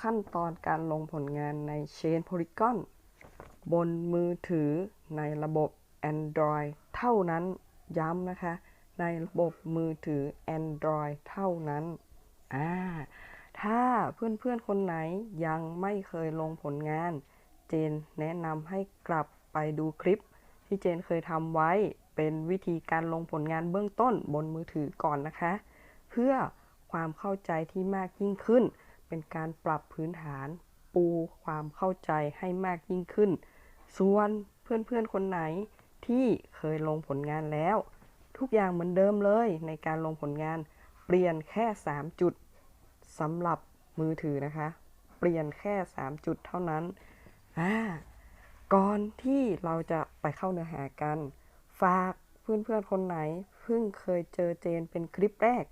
ขั้นตอนการลงผลงานใน Chain Polygon บนมือถือในระบบ Android เท่านั้นย้ำนะคะ ในระบบมือถือ Android เท่านั้นอ่าถ้าเพื่อนๆคนไหนยังไม่เคยลงผลงาน เจนแนะนำให้กลับไปดูคลิป ที่เจนเคยทำไว้เป็นวิธีการลงผลงานเบื้องต้นบนมือถือก่อนนะคะ เพื่อความเข้าใจที่มากยิ่งขึ้น เป็นการปรับพื้นฐานปูความเข้าใจให้มากยิ่งขึ้น ส่วนเพื่อนๆคนไหนที่เคยลงผลงานแล้ว ทุกอย่างเหมือนเดิมเลยในการลงผลงานเปลี่ยนแค่ 3 จุดสำหรับมือถือนะคะ เปลี่ยนแค่ 3 จุดเท่านั้นอ่าก่อนที่เราจะไปเข้าเนื้อหากัน ฝากเพื่อนๆคนไหนเพิ่งเคยเจอเจนเป็นคลิปแรก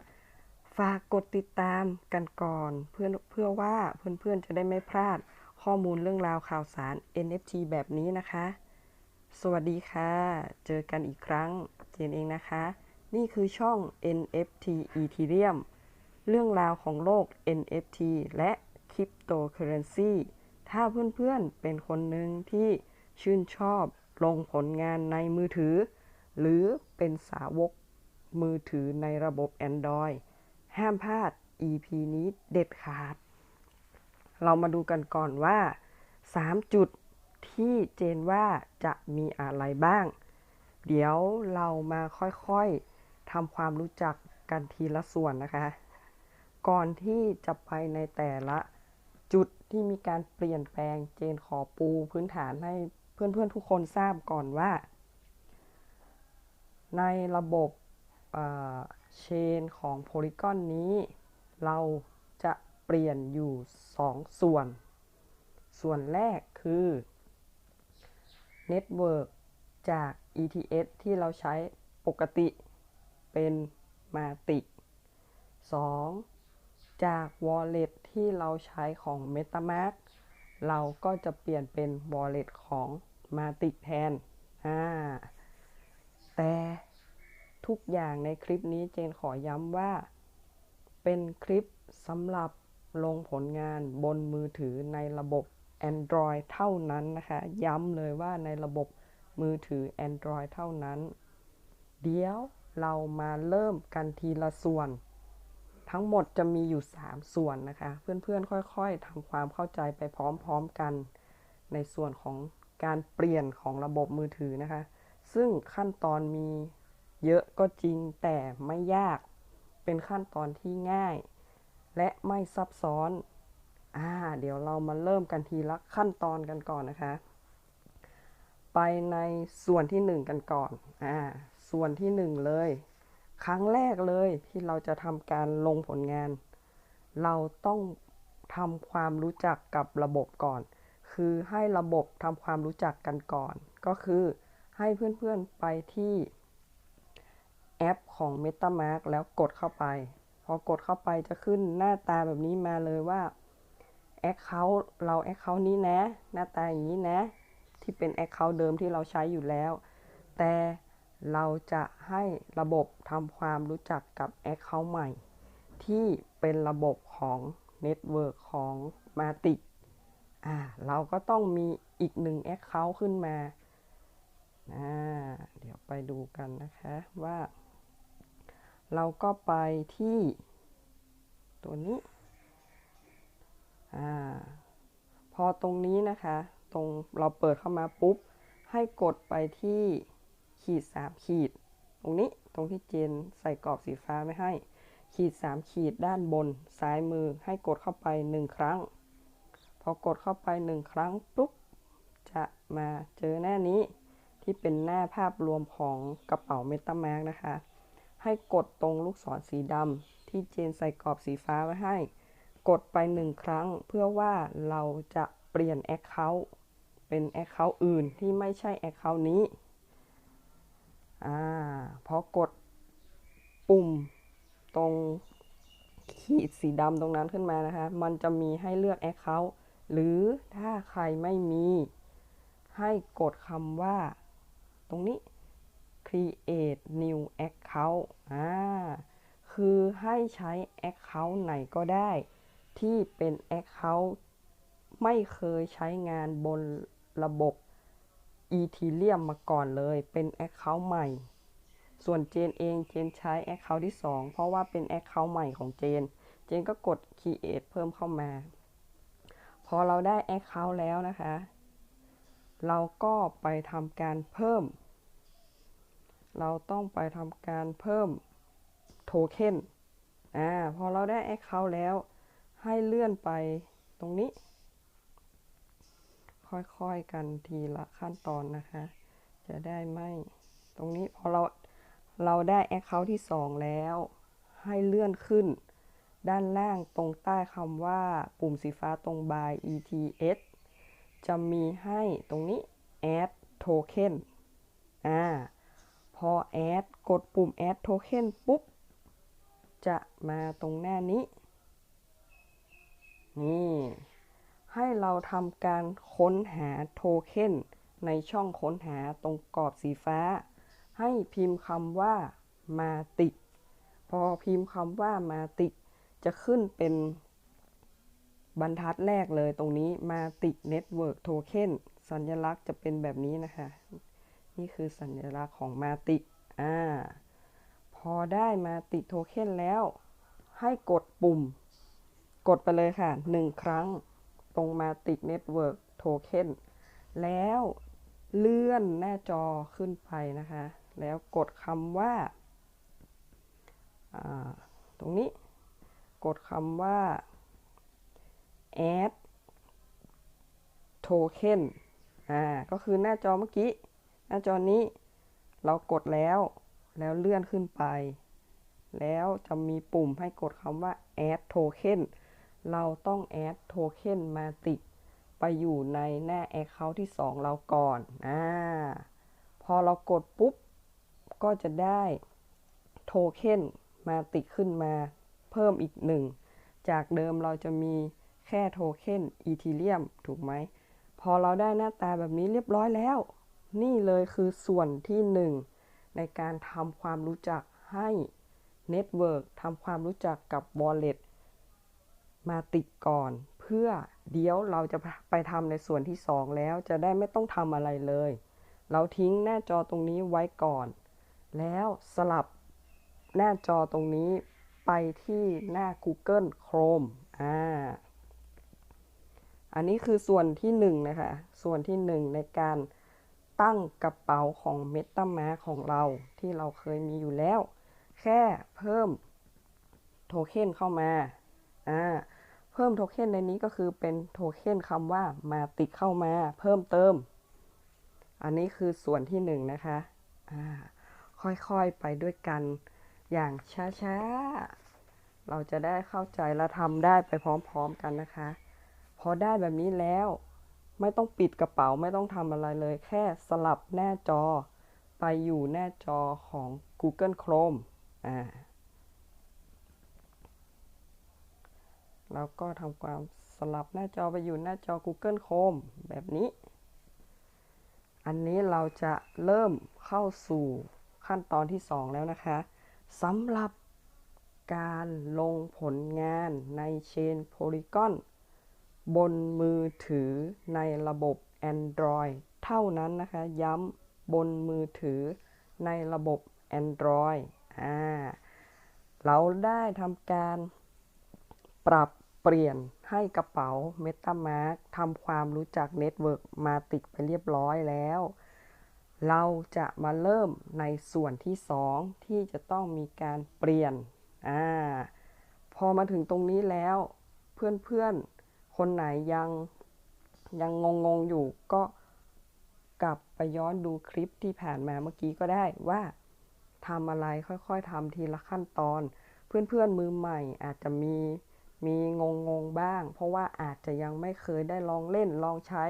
ฝากกดติดตามกันก่อน เพื่อเพื่อว่าเพื่อนๆจะได้ไม่พลาดข้อมูลเรื่องราวข่าวสาร NFT แบบนี้นะคะ สวัสดีค่ะ เจอกันอีกครั้ง เจนเองนะคะ นี่คือช่อง NFT Ethereum เรื่องราวของโลก NFT และ Cryptocurrency ถ้าเพื่อนๆเป็นคนหนึ่งที่ชื่นชอบลงผลงานในมือถือ หรือเป็นสาวกมือถือในระบบ Android ห้ามพลาด EP นี้เด็ดขาด เรามาดูกันก่อนว่า 3 จุดที่เจนว่าจะมีอะไรบ้าง เดี๋ยวเรามาค่อยๆทำความรู้จักกันทีละส่วนนะคะ ก่อนที่จะไปในแต่ละจุดที่มีการเปลี่ยนแปลงเจนขอปูพื้นฐานให้เพื่อนๆทุกคนทราบก่อนว่า ในระบบ เชนของโพลีกอนนี้ เราจะเปลี่ยนอยู่ 2 ส่วน ส่วนแรกคือเน็ตเวิร์กจาก ETS ที่เราใช้ปกติเป็นมาติ 2. จาก Wallet ที่เราใช้ของ MetaMask เราก็จะเปลี่ยนเป็น Wallet ของ Matic แทน อ่า แต่ ทุกอย่างในคลิปนี้เจนขอย้ำว่า เป็นคลิปสำหรับลงผลงานบนมือถือในระบบ Android เท่านั้นนะคะ ย้ำเลยว่าในระบบมือถือ Android เท่านั้น เดี๋ยวเรามาเริ่มกันทีละส่วน ทั้งหมดจะมีอยู่ 3 ส่วนนะคะ เพื่อนๆ ค่อยๆทำความเข้าใจไปพร้อมๆกัน ในส่วนของการเปลี่ยนของระบบมือถือนะคะ ซึ่งขั้นตอนมี เยอะก็จริงแต่ไม่ยาก เป็นขั้นตอนที่ง่าย และไม่ซับซ้อน อ่า เดี๋ยวเรามาเริ่มกันทีละขั้นตอนกันก่อนนะคะ ไปในส่วนที่ 1 กันก่อน อ่า ส่วนที่ 1 เลย ครั้งแรกเลยที่เราจะทำการลงผลงาน เราต้องทำความรู้จักกับระบบก่อน คือให้ระบบทำความรู้จักกันก่อน ก็คือให้เพื่อนๆไปที่ แอปของ MetaMask แล้วกดเข้าไป พอกดเข้าไปจะขึ้นหน้าตาแบบนี้มาเลยว่า Account เรา Account นี้นะ หน้าตาอย่างนี้นะ ที่เป็น Account เดิมที่เราใช้อยู่แล้ว แต่เราจะให้ระบบทำความรู้จักกับ Account ใหม่ ที่เป็นระบบของ Network ของ Matic อ่าเราก็ต้องมีอีกหนึ่ง Account ขึ้นมาอ่าเดี๋ยวไปดูกันนะคะว่า เราก็ไปที่ตัวนี้อพอตรงนี้นะคะ ตรงเราเปิดเข้ามาปุ๊บ ให้กดไปที่ขีด 3 ขีด ตรงนี้ตรงที่เจนใส่กรอบสีฟ้าไม่ให้ ขีด 3 ขีดด้านบนซ้ายมือให้กดเข้าไป 1 ครั้ง พอกดเข้าไป 1 ครั้งปุ๊บ จะมาเจอหน้านี้ที่เป็นหน้าภาพรวมของกระเป๋า MetaMask นะคะ ให้กดตรงลูกศรสีดำที่เจนใส่กรอบสีฟ้าไว้ให้ กดไปหนึ่งครั้งเพื่อว่าเราจะเปลี่ยน Account เป็น Account อื่นที่ไม่ใช่ Account นี้อ่าพอกดปุ่มตรงขีดสีดำตรงนั้นขึ้นมานะคะ มันจะมีให้เลือก Account หรือถ้าใครไม่มี ให้กดคำว่า ตรงนี้ create new account อ่า คือให้ใช้ account ไหนก็ได้ ที่เป็น Account ไม่เคยใช้งานบนระบบ Ethereum มาก่อนเลย เป็น Account ใหม่ ส่วนเจนเอง เจนใช้ Account ที่ 2 เพราะว่าเป็น Account ใหม่ของเจน เจนก็กด Create เพิ่มเข้ามา พอเราได้ Account แล้วนะคะ เราก็ไปทำการเพิ่ม เราต้องไปทำการเพิ่มโทเค็นอ่าพอเราได้ Account แล้ว ให้เลื่อนไปตรงนี้ ค่อยๆกันทีละขั้นตอนนะคะ จะได้ไม่ตรงนี้พอเราเราได้ Account ที่ 2 แล้ว ให้เลื่อนขึ้น ด้านล่างตรงใต้คำว่า ปุ่มสีฟ้าตรง by ETS จะมีให้ตรงนี้ add token อ่า พอ add กดปุ่ม add token ปุ๊บ จะมาตรงหน้านี้ นี่ ให้เราทำการค้นหาโทเค็นในช่องค้นหาตรงกรอบสีฟ้า ให้พิมพ์คำว่ามาติพอพิมพ์คำว่ามาติจะขึ้นเป็นบรรทัดแรกเลยตรงนี้มาติเน็ตเวิร์กโทเค็นสัญลักษณ์จะเป็นแบบนี้นะคะ นี่คือสัญลักษณ์ของมาติอ่าพอได้มาติโทเค็นแล้ว ให้กดปุ่ม กดไปเลยค่ะหนึ่งครั้งตรงมาติเน็ตเวิร์กโทเค็นแล้วเลื่อนหน้าจอขึ้นไปนะคะ แล้วกดคำว่า ตรงนี้ กดคำว่า add token อ่า ก็คือหน้าจอเมื่อกี้ หน้าจอนี้เรากดแล้ว แล้วเลื่อนขึ้นไป แล้วจะมีปุ่มให้กดคำว่า add token เราต้อง add token มาติดไปอยู่ในหน้า account ที่ 2 เราก่อนอ่าพอเรากดปุ๊บ ก็จะได้โทเค็นมาติดขึ้นมาเพิ่มอีกหนึ่ง จากเดิมเราจะมีแค่โทเค็นอีทีเรียมถูกไหม พอเราได้หน้าตาแบบนี้เรียบร้อยแล้ว นี่เลยคือส่วนที่หนึ่งในการทำความรู้จักให้เน็ตเวิร์กทำความรู้จักกับ Wallet มาติดก่อน เพื่อเดี๋ยวเราจะไปทำในส่วนที่ 2 แล้วจะได้ไม่ต้องทำอะไรเลย เราทิ้งหน้าจอตรงนี้ไว้ก่อน แล้วสลับหน้าจอตรงนี้ไปที่หน้า Google Chrome อ่า อันนี้คือส่วนที่ 1นนะคะ ส่วนที่ 1 ในการ ตั้งกระเป๋าของ MetaMask ของเราที่เราเคยมีอยู่แล้ว แค่เพิ่มโทเค็นเข้ามาอ่าเพิ่มโทเค็นในนี้ก็คือเป็นโทเค็นคำว่ามาติดเข้ามาเพิ่มเติม อันนี้คือส่วนที่1นนะคะอ่าค่อยๆไปด้วยกันอย่างช้าๆ เราจะได้เข้าใจและทำได้ไปพร้อมๆกันนะคะ พอได้แบบนี้แล้ว ไม่ต้องปิดกระเป๋าไม่ต้องทำอะไรเลย แค่สลับหน้าจอ ไปอยู่หน้าจอของ Google Chrome อ่าแล้วก็ทำความสลับหน้าจอไปอยู่หน้าจอ Google Chrome แบบนี้ อันนี้เราจะเริ่มเข้าสู่ขั้นตอนที่ 2 แล้วนะคะสำหรับการลงผลงานในเชนโพลีกอน บนมือถือในระบบ Android เท่านั้นนะคะ ย้ำบนมือถือในระบบ Android อ่าเราได้ทำการปรับเปลี่ยนให้กระเป๋า MetaMask ทำความรู้จักเน็ตเวิร์กมาติดไปเรียบร้อยแล้ว เราจะมาเริ่มในส่วนที่ 2 ที่จะต้องมีการเปลี่ยนอ่าพอมาถึงตรงนี้แล้ว เพื่อนๆ คนไหนยังยังงงๆอยู่ก็กลับไปย้อนดูคลิปที่ผ่านมาเมื่อกี้ก็ได้ว่าทำอะไรค่อยๆทำทีละขั้นตอน เพื่อนๆมือใหม่อาจจะมีมีงงงบ้าง เพราะว่าอาจจะยังไม่เคยได้ลองเล่นลองใช้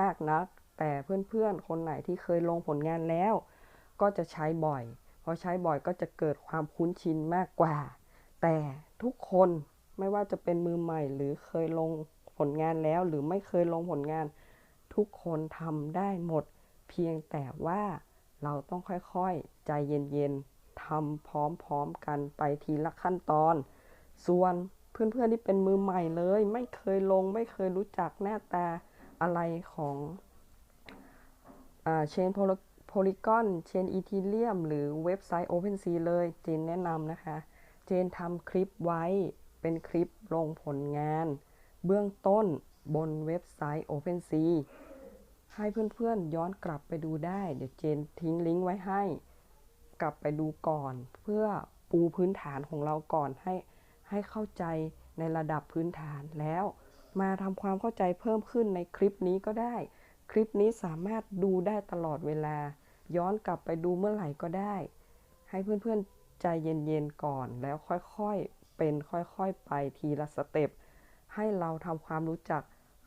มากนัก แต่เพื่อนๆ คนไหนที่เคยลงผลงานแล้ว ก็จะใช้บ่อยพอใช้บ่อยก็จะเกิดความคุ้นชินมากกว่า แต่ทุกคนไม่ว่าจะเป็นมือใหม่หรือเคยลง ผลงานแล้วหรือไม่เคยลงผลงาน ทุกคนทำได้หมด เพียงแต่ว่าเราต้องค่อยๆ ใจเย็นๆทำพร้อมๆกันไปทีละขั้นตอน ส่วนเพื่อนๆที่เป็นมือใหม่เลย ไม่เคยลงไม่เคยรู้จักหน้าตาอะไรของเชนโพลิกอนเชนอีทีเรียมหรือเว็บไซต์ OpenSea เลยเจนแนะนำนะคะ เจนทำคลิปไว้เป็นคลิปลงผลงาน เบื้องต้นบนเว็บไซต์ OpenSea ให้เพื่อนๆย้อนกลับไปดูได้ เดี๋ยวเจนทิ้งลิงก์ไว้ให้ กลับไปดูก่อน เพื่อปูพื้นฐานของเราก่อนให้ให้เข้าใจในระดับพื้นฐานแล้ว มาทำความเข้าใจเพิ่มขึ้นในคลิปนี้ก็ได้ คลิปนี้สามารถดูได้ตลอดเวลา ย้อนกลับไปดูเมื่อไหร่ก็ได้ ให้เพื่อนๆใจเย็นๆก่อนแล้วค่อยๆเป็นค่อยๆไปทีละสเต็ป ให้เราทำความรู้จัก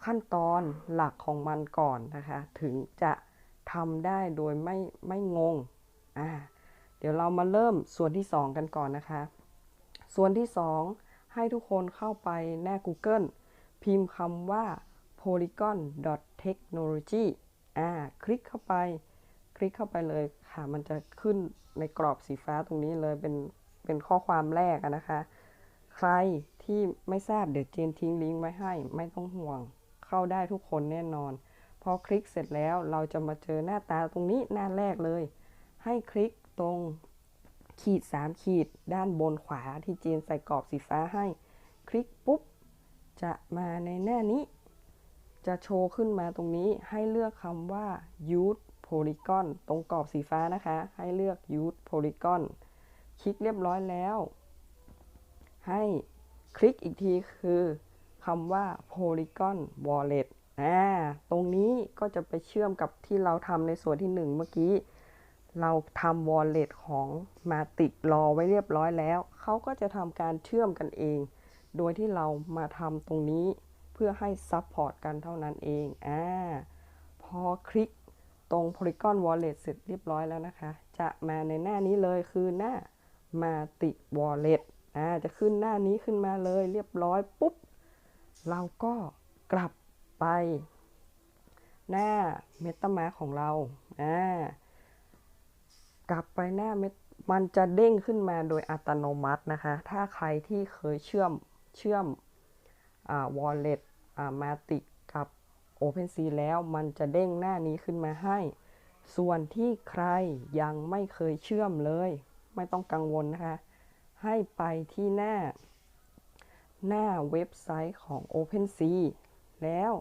ขั้นตอนหลักของมันก่อนนะคะ ถึงจะทำได้โดยไม่ไม่งงอ่าเดี๋ยวเรามาเริ่มส่วนที่ 2 กันก่อนนะคะ ส่วนที่ 2 ให้ทุกคนเข้าไปหน้า Google พิมพ์คำว่า polygon.technology อ่า คลิกเข้าไป คลิกเข้าไปเลยค่ะ มันจะขึ้นในกรอบสีฟ้าตรงนี้เลย เป็น เป็นข้อความแรกนะคะ ใคร ที่ไม่ทราบเดี๋ยวเจนทิ้งลิงก์ไว้ให้ ไม่ต้องห่วง เข้าได้ทุกคนแน่นอน พอคลิกเสร็จแล้วเราจะมาเจอหน้าตาตรงนี้หน้าแรกเลย ให้คลิกตรงขีด 3 ขีด ด้านบนขวาที่เจนใส่กรอบสีฟ้าให้ คลิกปุ๊บ จะมาในหน้านี้ จะโชว์ขึ้นมาตรงนี้ให้เลือกคำว่า use polygon ตรงกรอบสีฟ้านะคะ ให้เลือก use polygon คลิกเรียบร้อยแล้ว ให้ คลิกอีกทีคือคำว่า polygon wallet อ่าตรงนี้ก็จะไปเชื่อมกับที่เราทำในส่วนที่ 1 เมื่อกี้ เราทำ wallet ของมาติดรอไว้เรียบร้อยแล้ว เขาก็จะทำการเชื่อมกันเอง โดยที่เรามาทำตรงนี้เพื่อให้ซัพพอร์ตกันเท่านั้นเองอ่าพอคลิกตรง Polygon Wallet เสร็จเรียบร้อยแล้วนะคะ จะมาในหน้านี้เลยคือหน้ามาติ Wallet อ่าจะขึ้นหน้านี้ขึ้นมาเลยเรียบร้อยปุ๊บ เราก็กลับไป หน้า MetaMask ของเราอ่ากลับไปหน้าเมมันจะเด้งขึ้นมาโดยอัตโนมัตินะคะ ถ้าใครที่เคยเชื่อมเชื่อม wallet มาติกับ OpenSea แล้วมันจะเด้งหน้านี้ขึ้นมาให้ ส่วนที่ใครยังไม่เคยเชื่อมเลย ไม่ต้องกังวลนะคะ ให้ไปที่หน้า หน้าเว็บไซต์ของ OpenSea แล้ว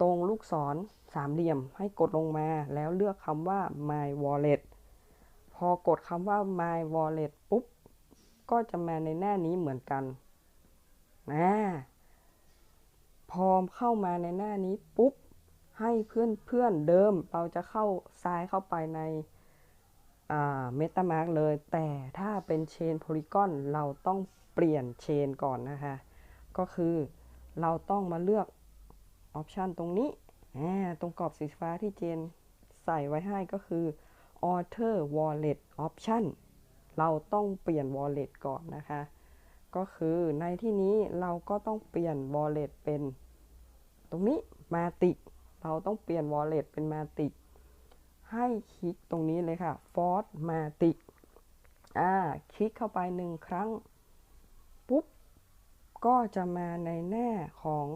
ตรงลูกศรสามเหลี่ยมให้กดลงมาแล้วเลือกคำว่า My Wallet พอกดคำว่า My Wallet ปุ๊บ ก็จะมาในหน้านี้เหมือนกันนะพอเข้ามาในหน้านี้ปุ๊บ ให้เพื่อนเพื่อนเดิมเราจะเข้าซ้ายเข้าไปใน เมตามาร์กเลย แต่ถ้าเป็นเชนโพลีกอนเราต้องเปลี่ยนเชนก่อนนะคะ ก็คือเราต้องมาเลือกออปชันตรงนี้ ตรงกรอบสีฟ้าที่เจนใส่ไว้ให้ก็คือ Alter Wallet Option เราต้องเปลี่ยน Wallet ก่อนนะคะ ก็คือในที่นี้เราก็ต้องเปลี่ยน Wallet เป็น ตรงนี้มาติ เราต้องเปลี่ยน Wallet เป็นมาติ ให้คลิกตรงนี้เลยค่ะ Ford มาติอ่า คลิกเข้าไปหนึ่งครั้ง ปุ๊บ ก็จะมาในหน้าของ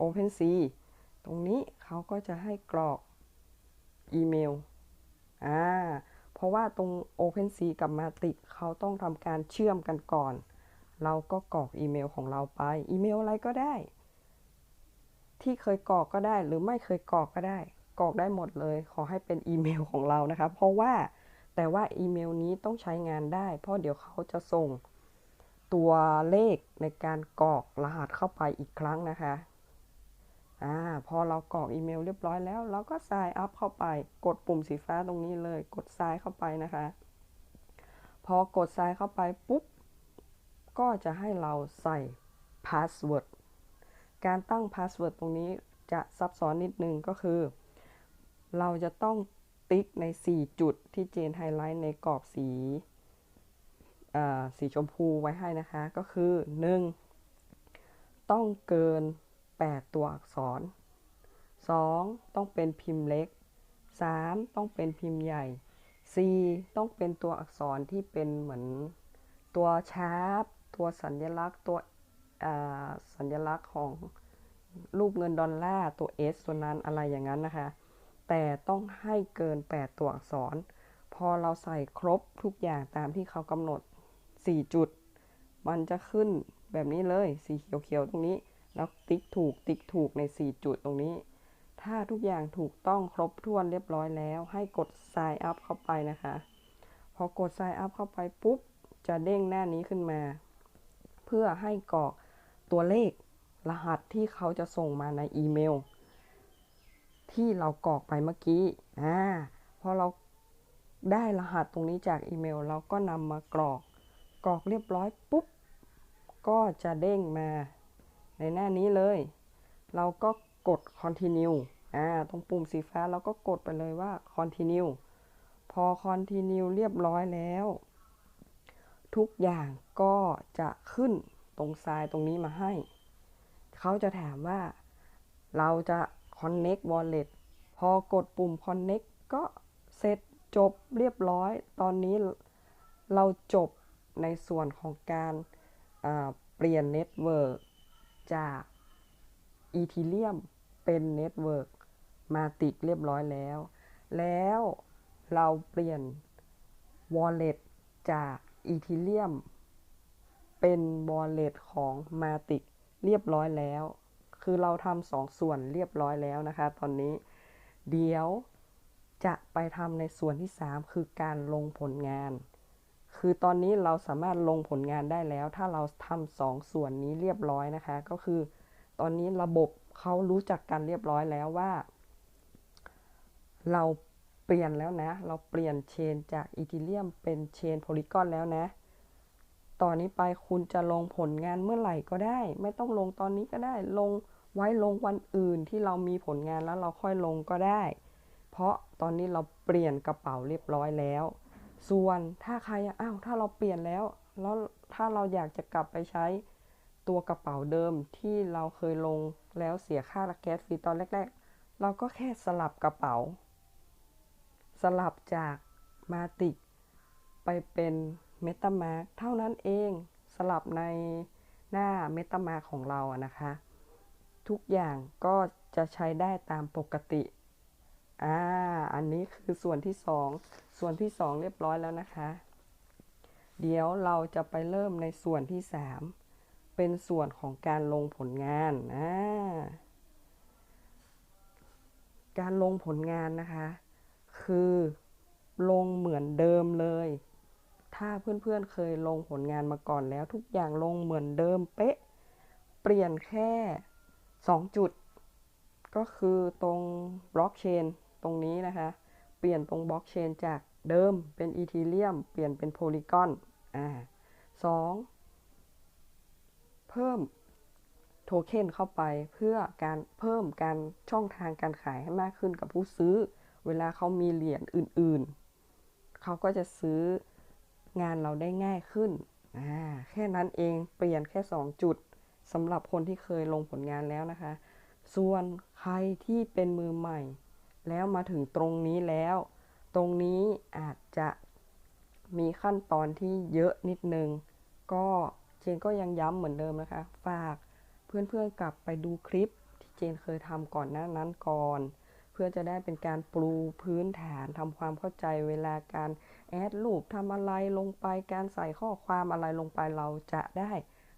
OpenSea ตรงนี้เขาก็จะให้กรอกอีเมล อ่า เพราะว่าตรง OpenSea กับ Matic เขาต้องทำการเชื่อมกันก่อน เราก็กรอกอีเมลของเราไป อีเมลอะไรก็ได้ ที่เคยกรอกก็ได้ หรือไม่เคยกรอกก็ได้ กรอกได้หมดเลย ขอให้เป็นอีเมลของเรานะคะ เพราะว่าแต่ว่าอีเมลนี้ต้องใช้งานได้ เพราะเดี๋ยวเขาจะส่งตัวเลขในการกรอกรหัสเข้าไปอีกครั้งนะคะอ่าพอเรากรอกอีเมลเรียบร้อยแล้ว เราก็ sign up เข้าไป กดปุ่มสีฟ้าตรงนี้เลย กด sign เข้าไปนะคะ พอกด sign เข้าไปปุ๊บ ก็จะให้เราใส่ password การตั้ง password ตรงนี้จะซับซ้อนนิดนึงก็คือ เราจะต้องติ๊กใน 4 จุดที่เจนไฮไลท์ในกรอบสีสีชมพูไว้ให้นะคะ ก็คือ 1. ต้องเกิน 8 ตัวอักษร 2. ต้องเป็นพิมพ์เล็ก 3. ต้องเป็นพิมพ์ใหญ่ 4. ต้องเป็นตัวอักษรที่เป็นเหมือนตัวชาร์ปตัวสัญลักษณ์ตัวสัญลักษณ์ของรูปเงินดอลลาร์ตัว S ตัวนั้นอะไรอย่างนั้นนะคะ แต่ต้องให้เกิน 8 ตัวอักษร พอเราใส่ครบทุกอย่างตามที่เขากำหนด 4 จุด มันจะขึ้นแบบนี้เลย สีเขียวๆตรงนี้ แล้วติ๊กถูกติ๊กถูกใน 4 จุดตรงนี้ ถ้าทุกอย่างถูกต้องครบถ้วนเรียบร้อยแล้ว ให้กด sign up เข้าไปนะคะ พอกด sign up เข้าไปปุ๊บ จะเด้งหน้านี้ขึ้นมา เพื่อให้กรอกตัวเลขรหัสที่เขาจะส่งมาในอีเมล ที่เรากรอกไปเมื่อกี้อ่าพอเราได้รหัสตรงนี้จากอีเมล เราก็นำมากรอก กรอกเรียบร้อยปุ๊บ ก็จะเด้งมาในหน้านี้เลย เราก็กด continue อ่า ตรงปุ่มสีฟ้าเราก็กดไปเลยว่า continue พอ continue เรียบร้อยแล้ว ทุกอย่างก็จะขึ้นตรงซ้ายตรงนี้มาให้ เขาจะถามว่าเราจะ connect wallet พอกดปุ่ม connect ก็เสร็จจบเรียบร้อย ตอนนี้เราจบในส่วนของการเปลี่ยนเน็ตเวิร์กจากอีทีเรียมเป็นเน็ตเวิร์กมาติกเรียบร้อยแล้ว แล้วเราเปลี่ยน wallet จากอีทีเรียมเป็น wallet ของมาติกเรียบร้อยแล้ว คือเราทำสองส่วนเรียบร้อยแล้วนะคะ ตอนนี้เดี๋ยวจะไปทำในส่วนที่ 3 คือการลงผลงาน คือตอนนี้เราสามารถลงผลงานได้แล้ว ถ้าเราทำสองส่วนนี้เรียบร้อยนะคะ ก็คือ ตอนนี้ระบบเขารู้จักกันเรียบร้อยแล้วว่า เราเปลี่ยนแล้วนะ เราเปลี่ยนเชนจากอีทีเรียมเป็นเชนโพลิกอนแล้วนะ ตอนนี้ไปคุณจะลงผลงานเมื่อไหร่ก็ได้ ไม่ต้องลงตอนนี้ก็ได้ ลงไว้ลงวันอื่นที่เรามีผลงานแล้วเราค่อยลงก็ได้ เพราะตอนนี้เราเปลี่ยนกระเป๋าเรียบร้อยแล้ว ส่วนถ้าใครอ้าวถ้าเราเปลี่ยนแล้ว แล้วถ้าเราอยากจะกลับไปใช้ตัวกระเป๋าเดิมที่เราเคยลงแล้วเสียค่าแก๊สฟรีตอนแรก ๆ เราก็แค่สลับกระเป๋า สลับจากมาติกไปเป็น เมตามาร์เท่านั้นเองสลับในหน้าเมตามาร์ของเราอะนะคะ ทุกอย่างก็จะใช้ได้ตามปกติอ่าอันนี้คือส่วนที่ 2 ส่วนที่ 2 เรียบร้อยแล้วนะคะ เดี๋ยวเราจะไปเริ่มในส่วนที่ 3 เป็นส่วนของการลงผลงานอ่าการลงผลงานนะคะ คือลงเหมือนเดิมเลย ถ้าเพื่อนๆเคยลงผลงานมาก่อนแล้ว ทุกอย่างลงเหมือนเดิมเป๊ะ เปลี่ยนแค่ 2 จุด ก็คือตรงบล็อกเชนตรงนี้นะคะ เปลี่ยนตรงบล็อกเชนจากเดิมเป็นอีทีเรียมเปลี่ยนเป็นโพลีกอนอ่าสองเพิ่มโทเค็นเข้าไปเพื่อการเพิ่มการช่องทางการขายให้มากขึ้นกับผู้ซื้อ เวลาเขามีเหรียญอื่นๆ เขาก็จะซื้อ งานเราได้ง่ายขึ้น แค่นั้นเองเปลี่ยนแค่ 2 จุดสำหรับคนที่เคยลงผลงานแล้วนะคะ ส่วนใครที่เป็นมือใหม่ แล้วมาถึงตรงนี้แล้ว ตรงนี้อาจจะมีขั้นตอนที่เยอะนิดนึง ก็เจนก็ยังย้ำเหมือนเดิมนะคะ ฝากเพื่อนๆกลับไปดูคลิปที่เจนเคยทำก่อนหน้านั้นก่อน เพื่อจะได้เป็นการปลูพื้นฐานทำความเข้าใจเวลาการ แอดรูปทำอะไรลงไปการใส่ข้อความอะไรลงไปเราจะได้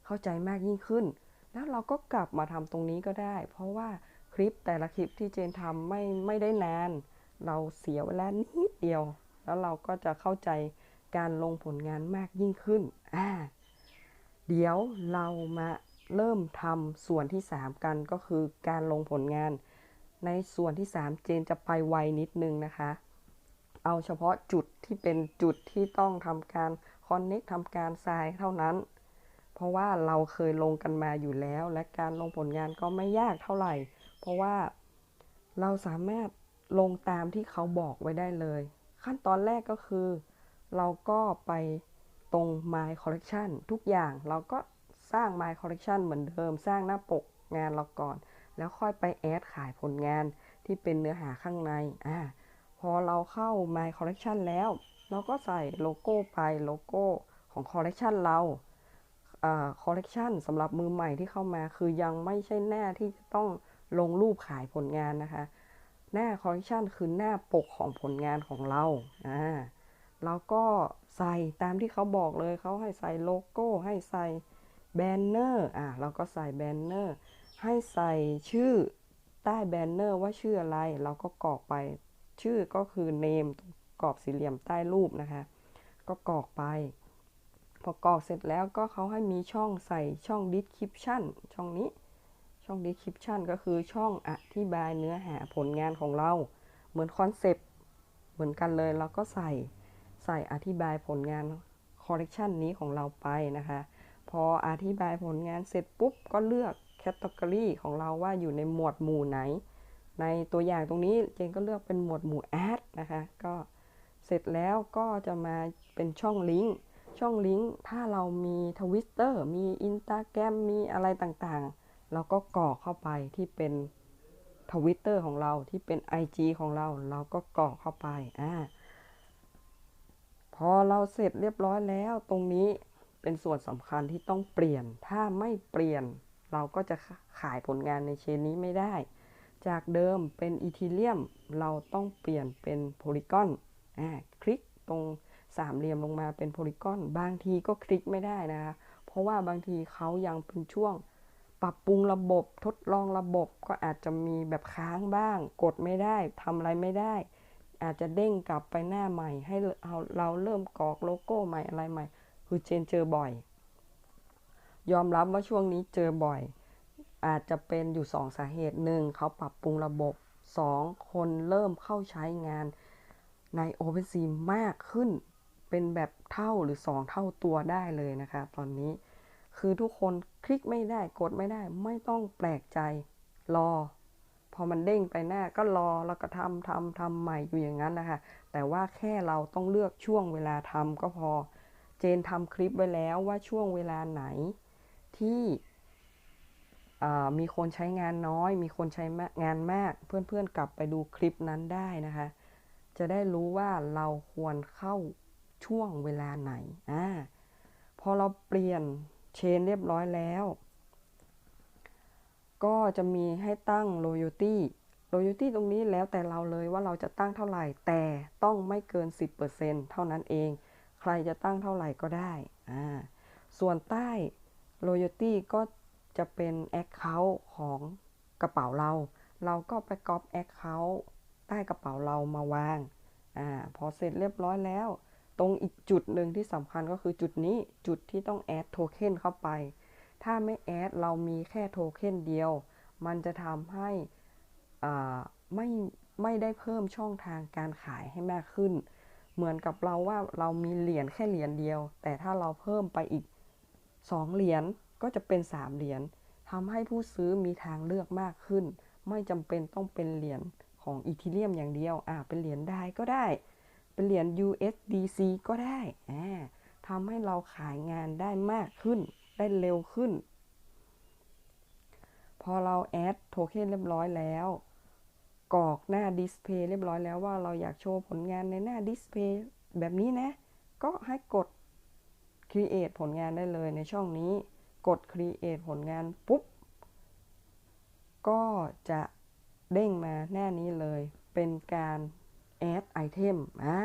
เข้าใจมากยิ่งขึ้น แล้วเราก็กลับมาทำตรงนี้ก็ได้ เพราะว่าคลิปแต่ละคลิปที่เจนทำไม่ไม่ได้นาน เราเสียเวลานิดเดียว แล้วเราก็จะเข้าใจการลงผลงานมากยิ่งขึ้นอ่าเดี๋ยวเรามาเริ่มทำส่วนที่ 3 กันก็คือการลงผลงาน ในส่วนที่ 3 เจนจะไปไวนิดนึงนะคะ เอาเฉพาะจุดที่เป็นจุดที่ต้องทำการคอนเน็กทำการทรายเท่านั้น เพราะว่าเราเคยลงกันมาอยู่แล้ว และการลงผลงานก็ไม่ยากเท่าไหร่ เพราะว่าเราสามารถลงตามที่เขาบอกไว้ได้เลย ขั้นตอนแรกก็คือ เราก็ไปตรง My Collection ทุกอย่างเราก็สร้าง My Collection เหมือนเดิม สร้างหน้าปกงานเราก่อน แล้วค่อยไปแอดขายผลงานที่เป็นเนื้อหาข้างในอ่า พอเราเข้า My Collection แล้ว เราก็ใส่โลโก้ไปโลโก้ของ Collection เราคอลเลกชันสำหรับมือใหม่ที่เข้ามาคือยังไม่ใช่หน้าที่จะต้องลงรูปขายผลงานนะคะ หน้าคอลเลกชันคือหน้าปกของผลงานของเราอ่าแล้วก็ใส่ตามที่เขาบอกเลยเขาให้ใส่โลโก้ให้ใส่แบนเนอร์อะเราก็ใส่แบนเนอร์ให้ใส่ชื่อใต้แบนเนอร์ว่าชื่ออะไร เราก็กรอกไป ชื่อก็คือ name กรอบสี่เหลี่ยมใต้รูปนะคะ ก็กรอกไป พอกรอกเสร็จแล้วก็เขาให้มีช่องใส่ช่อง description ช่องนี้ ช่อง description ก็คือช่องอธิบายเนื้อหาผลงานของเรา เหมือนคอนเซปต์เหมือนกันเลยเราก็ใส่ใส่อธิบายผลงานคอลเลกชันนี้ของเราไปนะคะ พออธิบายผลงานเสร็จปุ๊บ ก็เลือกแคตตากรีของเราว่าอยู่ในหมวดหมู่ไหน ในตัวอย่างตรงนี้เจนก็เลือกเป็นหมวดหมู่แอดนะคะ ก็เสร็จแล้วก็จะมาเป็นช่องลิงก์ช่องลิงก์ถ้าเรามีทวิตเตอร์มีอินสตาแกรมมีอะไรต่างๆ เราก็กรอกเข้าไปที่เป็นทวิตเตอร์ของเราที่เป็น IG ของเรา เราก็กรอกเข้าไปอ่าพอเราเสร็จเรียบร้อยแล้วตรงนี้เป็นส่วนสำคัญที่ต้องเปลี่ยน ถ้าไม่เปลี่ยน เราก็จะขายผลงานในเชนนี้ไม่ได้ จากเดิมเป็นอีทีเรียมเราต้องเปลี่ยนเป็นโพลีกอนอ่าคลิกตรงสามเหลี่ยมลงมาเป็นโพลีกอน บางทีก็คลิกไม่ได้นะคะ เพราะว่าบางทีเขายังเป็นช่วง ปรับปรุงระบบทดลองระบบก็อาจจะมีแบบค้างบ้าง กดไม่ได้ทำอะไรไม่ได้ อาจจะเด้งกลับไปหน้าใหม่ ให้เราเราเริ่มกรอกโลโก้ใหม่อะไรใหม่ คือเจนเจอบ่อย ยอมรับว่าช่วงนี้เจอบ่อย อาจจะเป็นอยู่ 2 สาเหตุหนึ่งเขาปรับปรุงระบบ 2 คนเริ่มเข้าใช้งานใน OpenSea มากขึ้น เป็นแบบเท่าหรือ 2 เท่าตัวได้เลยนะคะ ตอนนี้คือทุกคนคลิกไม่ได้กดไม่ได้ ไม่ต้องแปลกใจรอ พอมันเด้งไปหน้าก็รอแล้วก็ทำทำทำใหม่อยู่อย่างนั้นนะคะแต่ว่าแค่เราต้องเลือกช่วงเวลาทำก็พอ เจนทำคลิปไว้แล้วว่าช่วงเวลาไหนที่ มีคนใช้งานน้อย มีคนใช้งานมาก เพื่อนๆกลับไปดูคลิปนั้นได้นะคะ จะได้รู้ว่าเราควรเข้าช่วงเวลาไหนอ่าพอเราเปลี่ยนเชนเรียบร้อยแล้ว ก็จะมีให้ตั้ง loyalty loyalty ตรงนี้แล้วแต่เราเลยว่าเราจะตั้งเท่าไหร่ แต่ต้องไม่เกิน 10%เท่านั้นเอง ใครจะตั้งเท่าไหร่ก็ได้อ่าส่วนใต้ loyalty ก็ จะเป็น account ของกระเป๋าเรา เราก็ไปก๊อป account ใต้กระเป๋าเรามาวางอ่าพอเสร็จเรียบร้อยแล้ว ตรงอีกจุดหนึ่งที่สำคัญก็คือจุดนี้จุดที่ต้องแอดโทเค็นเข้าไป ถ้าไม่แอดเรามีแค่โทเค็นเดียว มันจะทำให้อ่าไม่ไม่ได้เพิ่มช่องทางการขายให้มากขึ้น เหมือนกับเราว่าเรามีเหรียญแค่เหรียญเดียว แต่ถ้าเราเพิ่มไปอีก 2 เหรียญ ก็จะเป็น3เหรียญทำให้ผู้ซื้อมีทางเลือกมากขึ้น ไม่จำเป็นต้องเป็นเหรียญของอีทีเรียมอย่างเดียว อ่า เป็นเหรียญได้ก็ได้ เป็นเหรียญ USDC ก็ได้ อ่าทำให้เราขายงานได้มากขึ้น ได้เร็วขึ้น พอเราแอดโทเค็นเรียบร้อยแล้ว กรอกหน้าดิสเพย์เรียบร้อยแล้วว่าเราอยากโชว์ผลงานในหน้าดิสเพย์แบบนี้นะ ก็ให้กด create ผลงานได้เลยในช่องนี้ กด create ผลงานปุ๊บ ก็จะเด้งมาหน้านี้เลย เป็นการ add item อ่า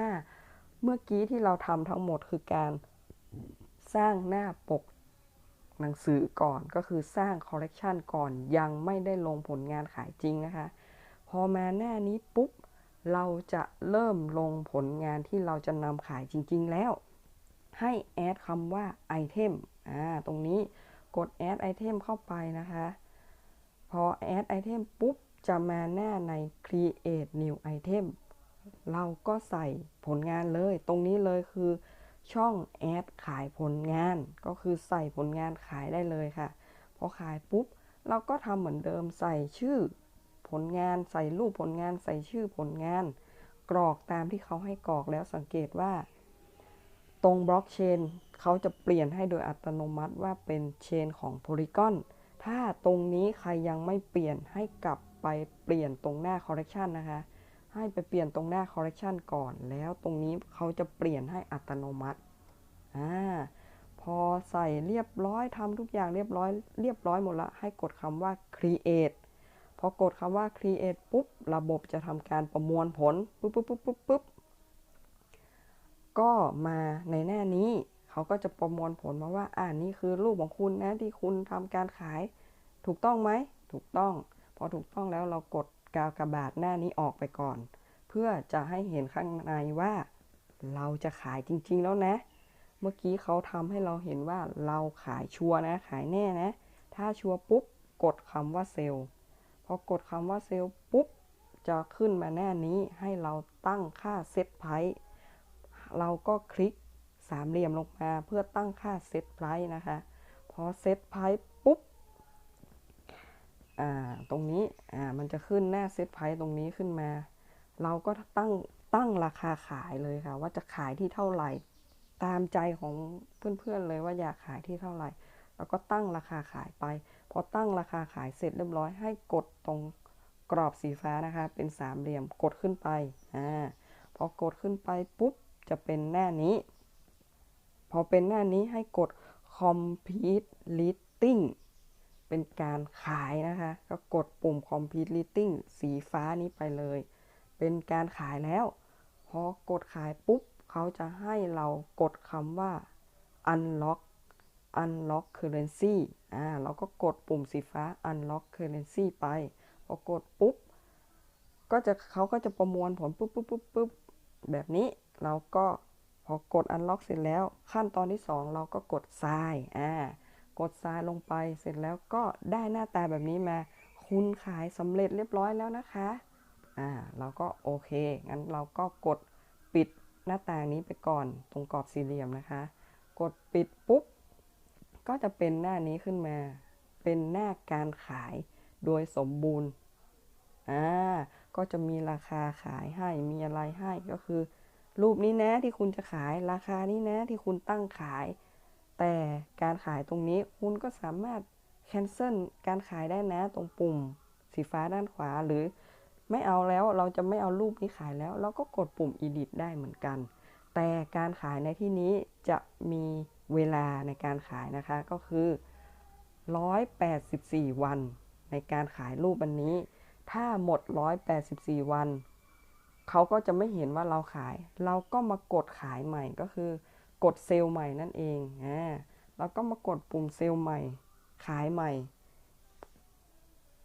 เมื่อกี้ที่เราทำทั้งหมดคือการสร้างหน้าปกหนังสือก่อนก็คือสร้างคอลเลกชันก่อนยังไม่ได้ลงผลงานขายจริงนะคะ พอมาหน้านี้ปุ๊บ เราจะเริ่มลงผลงานที่เราจะนำขายจริง ๆ แล้ว ให้แอดคำว่าไอเทมอ่าตรงนี้ กด add item เข้าไปนะคะ พอ add item ปุ๊บ จะมาหน้าใน create new item เราก็ใส่ผลงานเลย ตรงนี้เลยคือช่อง add ขายผลงาน ก็คือใส่ผลงานขายได้เลยค่ะ พอขายปุ๊บ เราก็ทำเหมือนเดิมใส่ชื่อผลงานใส่รูปผลงานใส่ชื่อผลงาน กรอกตามที่เขาให้กรอกแล้วสังเกตว่า ตรงบล็อกเชน เขาจะเปลี่ยนให้โดยอัตโนมัติว่าเป็นเชนของ Polygon ถ้าตรงนี้ใครยังไม่เปลี่ยนให้กลับไปเปลี่ยนตรงหน้า Correction นะคะ ให้ไปเปลี่ยนตรงหน้า Correction ก่อน แล้วตรงนี้เขาจะเปลี่ยนให้อัตโนมัติอ่าพอใส่เรียบร้อยทำทุกอย่างเรียบร้อยเรียบร้อยหมดละให้กดคำว่า create พอกดคำว่า create ปุ๊บ ระบบจะทำการประมวลผลปุ๊บปุ๊บปุ๊บปุ๊บปุ๊บก็มาในแน่นี้ เขาก็จะประมวลผลมาว่าอ่านี่คือรูปของคุณนะที่คุณทำการขาย ถูกต้องไหมถูกต้อง พอถูกต้องแล้วเรากดกากบาทหน้านี้ออกไปก่อน เพื่อจะให้เห็นข้างในว่า เราจะขายจริง ๆ แล้วนะ เมื่อกี้เขาทำให้เราเห็นว่าเราขายชัวนะ ขายแน่นะ ถ้าชัวปุ๊บกดคำว่าเซลล์พอกดคำว่าเซลล์ปุ๊บจะขึ้นมาหน้านี้ให้เราตั้งค่าเซตไพร์เราก็คลิก สามเหลี่ยมลงมาเพื่อตั้งค่าเซตไพรส์นะคะ พอเซตไพรส์ปุ๊บตรงนี้มันจะขึ้นหน้าเซตไพรส์ตรงนี้ขึ้นมา เราก็ตั้งตั้งราคาขายเลยค่ะ ว่าจะขายที่เท่าไหร่ตามใจของเพื่อนๆเลยว่าอยากขายที่เท่าไหร่ แล้วก็ตั้งราคาขายไป พอตั้งราคาขายเสร็จเรียบร้อยให้กดตรงกรอบสีฟ้านะคะ เป็นสามเหลี่ยมกดขึ้นไปอ่าพอกดขึ้นไปปุ๊บจะเป็นหน้านี้ พอเป็นหน้านี้ให้กด complete listing เป็นการขายนะคะ ก็กดปุ่ม complete listing สีฟ้านี้ไปเลย เป็นการขายแล้ว พอกดขายปุ๊บ เขาจะให้เรากดคำว่า unlock unlock currency อ่า เราก็กดปุ่มสีฟ้า unlock currency ไป พอกดปุ๊บ ก็จะเขาก็จะประมวลผลปุ๊บปุ๊บปุ๊บปุ๊บแบบนี้ เราก็ พอกด unlock เสร็จแล้วขั้นตอนที่ 2 เราก็กด sign อ่ากด sign ลงไปเสร็จแล้วก็ได้หน้าตาแบบนี้มา คุณขายสำเร็จเรียบร้อยแล้วนะคะอ่าเราก็โอเค งั้นเราก็กดปิดหน้าต่างนี้ไปก่อนตรงกรอบสี่เหลี่ยมนะคะ กดปิดปุ๊บ ก็จะเป็นหน้านี้ขึ้นมา เป็นหน้าการขายโดยสมบูรณ์อ่าก็จะมีราคาขายให้มีอะไรให้ก็คือ รูปนี้นะที่คุณจะขายราคานี้นะที่คุณตั้งขาย แต่การขายตรงนี้คุณก็สามารถ cancel การขายได้นะตรงปุ่ม สีฟ้าด้านขวาหรือไม่เอาแล้วเราจะไม่เอารูปนี้ขายแล้ว เราก็กดปุ่ม edit ได้เหมือนกัน แต่การขายในที่นี้จะมีเวลาในการขายนะคะก็คือ 184 วันในการขายรูปอันนี้ ถ้าหมด 184 วัน เขาก็จะไม่เห็นว่าเราขาย เราก็มากดขายใหม่ก็คือกดเซลล์ใหม่นั่นเองอ่าเราก็มากดปุ่มเซลล์ใหม่ ขายใหม่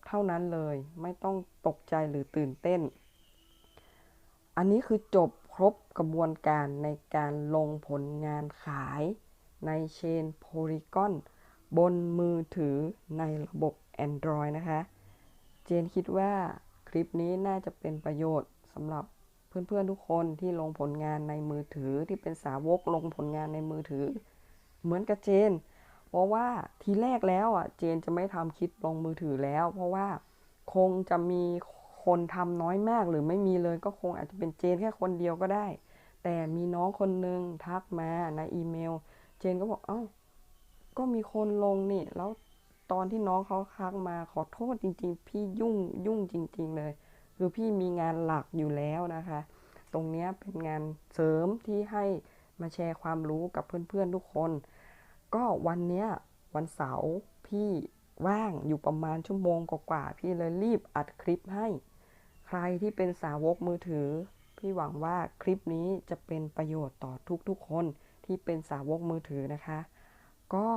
เท่านั้นเลยไม่ต้องตกใจหรือตื่นเต้น อันนี้คือจบครบกระบวนการในการลงผลงานขายในเชน Polygon บนมือถือในระบบ Android นะคะ เจนคิดว่าคลิปนี้น่าจะเป็นประโยชน์ สำหรับเพื่อนๆทุกคนที่ลงผลงานในมือถือที่เป็นสาวกลงผลงานในมือถือ เหมือนกับเจน เพราะว่าทีแรกแล้วอะเจนจะไม่ทำคลิปลงมือถือแล้ว เพราะว่าคงจะมีคนทำน้อยมากหรือไม่มีเลยก็คงอาจจะเป็นเจนแค่คนเดียวก็ได้ แต่มีน้องคนนึงทักมาในอีเมล เจนก็บอกเอ้าก็มีคนลงนี่ แล้วตอนที่น้องเขาทักมาขอโทษจริง ๆ พี่ยุ่งยุ่งจริง ๆ เลย คือพี่มีงานหลักอยู่แล้วนะคะ ตรงนี้เป็นงานเสริมที่ให้มาแชร์ความรู้กับเพื่อนๆทุกคน ก็วันเนี้ยวันเสาร์พี่ว่างอยู่ประมาณชั่วโมงกว่าๆพี่เลยรีบอัดคลิปให้ ใครที่เป็นสาวกมือถือ พี่หวังว่าคลิปนี้จะเป็นประโยชน์ต่อทุกๆคนที่เป็นสาวกมือถือนะคะ ก็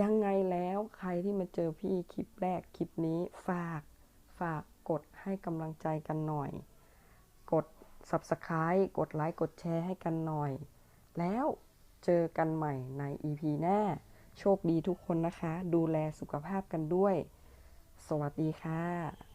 ยังไงแล้วใครที่มาเจอพี่คลิปแรกคลิปนี้ฝากฝาก กดให้กำลังใจกันหน่อย กด subscribe กดไลค์ กดแชร์ให้กันหน่อย แล้วเจอกันใหม่ใน EP หน้า โชคดีทุกคนนะคะ ดูแลสุขภาพกันด้วย สวัสดีค่ะ